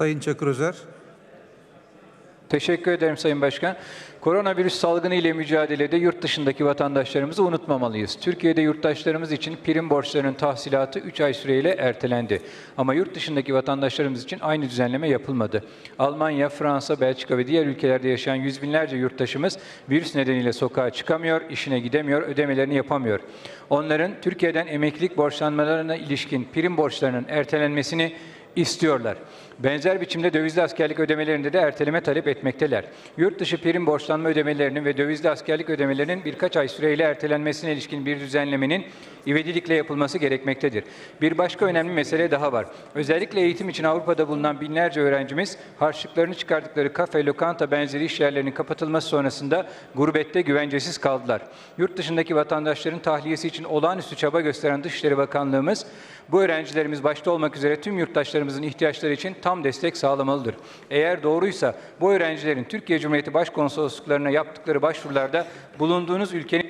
Sayın Çakır Özer. Teşekkür ederim Sayın Başkan. Koronavirüs salgını ile mücadelede yurt dışındaki vatandaşlarımızı unutmamalıyız. Türkiye'de yurttaşlarımız için prim borçlarının tahsilatı 3 ay süreyle ertelendi. Ama yurt dışındaki vatandaşlarımız için aynı düzenleme yapılmadı. Almanya, Fransa, Belçika ve diğer ülkelerde yaşayan yüz binlerce yurttaşımız virüs nedeniyle sokağa çıkamıyor, işine gidemiyor, ödemelerini yapamıyor. Onların Türkiye'den emeklilik borçlanmalarına ilişkin prim borçlarının ertelenmesini istiyorlar. Benzer biçimde dövizli askerlik ödemelerinde de erteleme talep etmekteler. Yurt dışı prim borçlanma ödemelerinin ve dövizli askerlik ödemelerinin birkaç ay süreyle ertelenmesine ilişkin bir düzenlemenin ivedilikle yapılması gerekmektedir. Bir başka önemli mesele daha var. Özellikle eğitim için Avrupa'da bulunan binlerce öğrencimiz harçlıklarını çıkardıkları kafe, lokanta benzeri iş yerlerinin kapatılması sonrasında gurbette güvencesiz kaldılar. Yurt dışındaki vatandaşların tahliyesi için olağanüstü çaba gösteren Dışişleri Bakanlığımız bu öğrencilerimiz başta olmak üzere tüm yurttaşlarımızın ihtiyaçları için tam destek sağlamalıdır. Eğer doğruysa bu öğrencilerin Türkiye Cumhuriyeti Başkonsolosluklarına yaptıkları başvurularda bulunduğunuz ülkenin